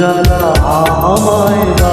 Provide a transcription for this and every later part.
জ্বালা আমায় দা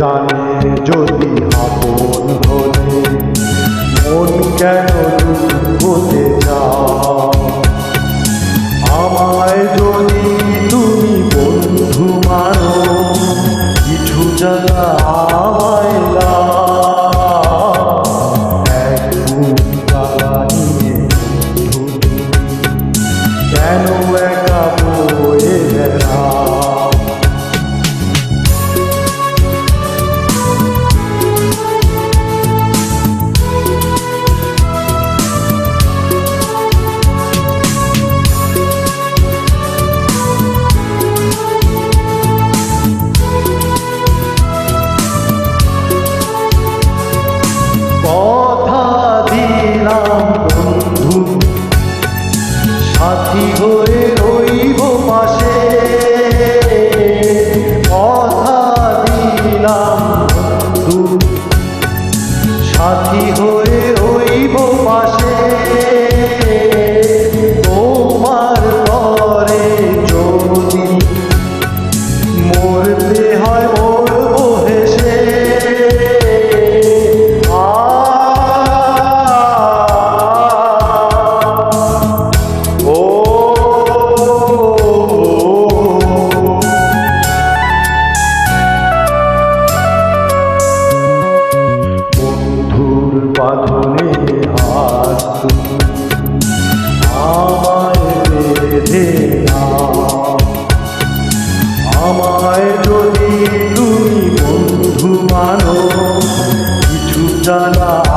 দানে যদি আপন হলে মন কেন হতে যায় আগুনে হাত আমায় যদি তুমি বন্ধু মানো কিছু জানা